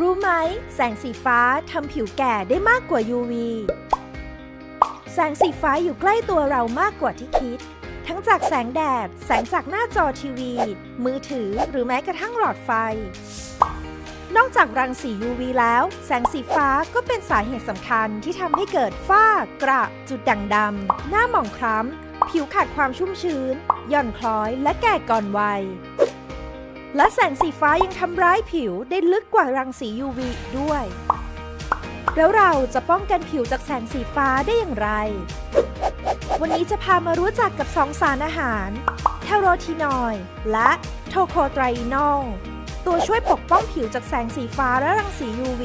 รู้ไหม แสงสีฟ้าทำผิวแก่ได้มากกว่า UV แสงสีฟ้าอยู่ใกล้ตัวเรามากกว่าที่คิด ทั้งจากแสงแดด แสงจากหน้าจอทีวี มือถือหรือแม้กระทั่งหลอดไฟ นอกจากรังสี UV แล้ว แสงสีฟ้าก็เป็นสาเหตุสำคัญที่ทำให้เกิดฝ้ากระ จุดด่างดำ หน้าหมองคล้ำ ผิวขาดความชุ่มชื้น หย่อนคล้อยและแก่ก่อนวัย และแสงสีฟ้ายังทำร้ายผิวได้ลึกกว่ารังสี UV อีกด้วย แล้วเราจะป้องกันผิวจากแสงสีฟ้าได้อย่างไร วันนี้จะพามารู้จักกับสองสารอาหารแคโรทีนอยด์และโทโคไตรอีนอลตัวช่วยปกป้องผิวจากแสงสีฟ้าและรังสี UV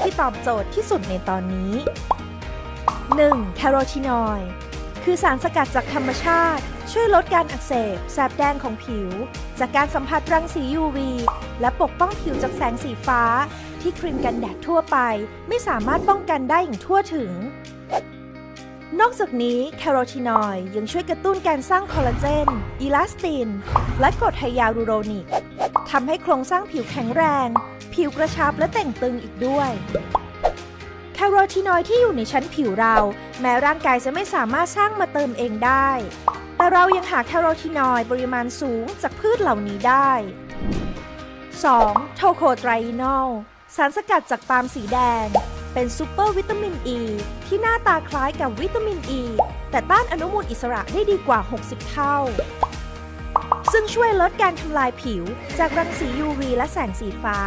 ที่ตอบโจทย์ที่สุดในตอนนี้ 1. แคโรทีนอยด์คือสารสกัดจากธรรมชาติ ช่วยลดการอักเสบแสบแดงของผิว จากการสัมผัสรังสี UV และปกป้องผิวจากแสงสีฟ้า ที่ครีมกันแดดทั่วไป ไม่สามารถป้องกันได้อย่างทั่วถึง นอกจากนี้แคโรทีนอยด์ยังช่วยกระตุ้นการสร้างคอลลาเจนอีลาสติน และกรดไฮยาลูโรนิกทำให้โครงสร้างผิวแข็งแรง ผิวกระชับและแต่งตึงอีกด้วยแคโรทีนอยด์ที่อยู่ในชั้นผิวเรา แม้ร่างกายจะไม่สามารถสร้างมาเติมเองได้ เรายังหาแคโรทีนอยด์ปริมาณสูงจากพืชเหล่านี้ได้ 2. โทโคไตรอีนอลสารสกัดจากปาล์มสีแดง เป็นซูเปอร์วิตามินอ e, ีที่หน้าตาคล้ายกับวิตามินอ e, ีแต่ต้านอนุมูลอิสระได้ดีกว่า 60 เท่า ซึ่งช่วยลดการทำลายผิว จากรังสี UV และแสงสีฟ้า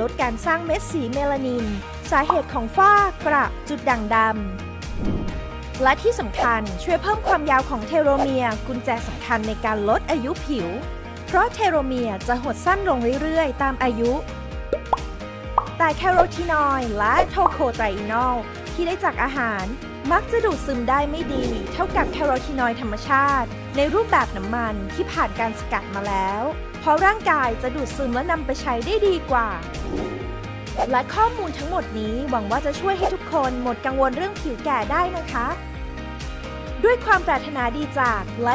ลดการสร้างเม็ดสีเมลานิน สาเหตุของฝ้ากระจุดด่างดำ และที่สำคัญช่วยเพิ่มความยาวของเทโลเมียร์กุญแจสำคัญในการลดอายุผิว เพราะเทโลเมียร์จะหดสั้นลงเรื่อยๆ ตามอายุ แต่แคโรทีนอยด์และโทโคไตรอีนอลที่ได้จากอาหาร มักจะดูดซึมได้ไม่ดี เท่ากับแคโรทีนอยด์ธรรมชาติ ในรูปแบบน้ำมันที่ผ่านการสกัดมาแล้ว เพราะร่างกายจะดูดซึมและนำไปใช้ได้ดีกว่าและข้อมูลทั้งหมดนี้หวังว่าจะช่วยให้ทุกคนหมดกังวลเรื่องผิวแก่ได้นะคะ ด้วยความปรารถนาดีจากไล